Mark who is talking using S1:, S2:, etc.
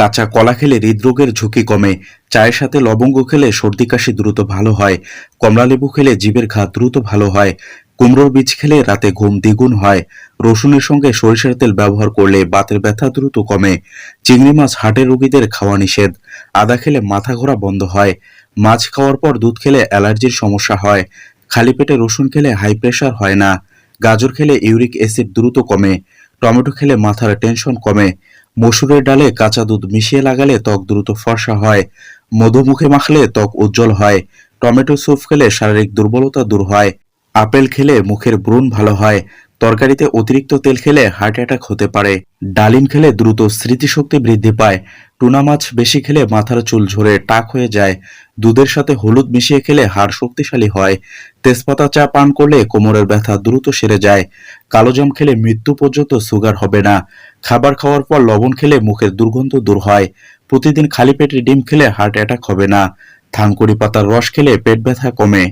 S1: কাঁচা কলা খেলে হৃদরোগের ঝুঁকি কমে। চায়ের সাথে লবঙ্গ খেলে সর্দি কাশি দ্রুত ভালো হয়। কমলালেবু খেলে জীবের ঘা দ্রুত ভালো হয়। কুমড়োর বীজ খেলে রাতে ঘুম দ্বিগুণ হয়। রসুনের সঙ্গে সরিষার তেল ব্যবহার করলে বাতের ব্যথা দ্রুত কমে। চিংড়ি মাছ হার্টের রোগীদের খাওয়া নিষেধ। আদা খেলে মাথা ঘোরা বন্ধ হয়। মাছ খাওয়ার পর দুধ খেলে অ্যালার্জির সমস্যা হয়। খালি পেটে রসুন খেলে হাই প্রেশার হয় না। গাজর খেলে ইউরিক অ্যাসিড দ্রুত কমে। টমেটো খেলে মাথার টেনশন কমে। মসুরের ডালে কাঁচা দুধ মিশিয়ে লাগালে ত্বক দ্রুত ফর্সা হয়, মধুমুখে মাখলে ত্বক উজ্জ্বল হয়, টমেটো স্যুপ খেলে শারীরিক দুর্বলতা দূর হয়, আপেল খেলে মুখের ব্রণ ভালো হয় তরকারিতে অতিরিক্ত তেল খেলে হার্ট অ্যাটাক হতে পারে। ডালিম খেলে দ্রুত স্মৃতিশক্তি বৃদ্ধি পায়। টুনা মাছ বেশি খেলে মাথার চুল ঝরে টাক হয়ে যায়। দুধের সাথে হলুদ মিশিয়ে খেলে হাড় শক্তিশালী হয়। তেজপাতা চা পান করলে কোমরের ব্যথা দ্রুত সেরে যায়। কালোজাম খেলে মৃত্যু পর্যন্ত সুগার হবে না। খাবার খাওয়ার পর লবণ খেলে মুখের দুর্গন্ধ দূর হয়। প্রতিদিন খালি পেটে ডিম খেলে হার্ট অ্যাটাক হবে না। থানকুড়ি পাতার রস খেলে পেট ব্যথা কমে।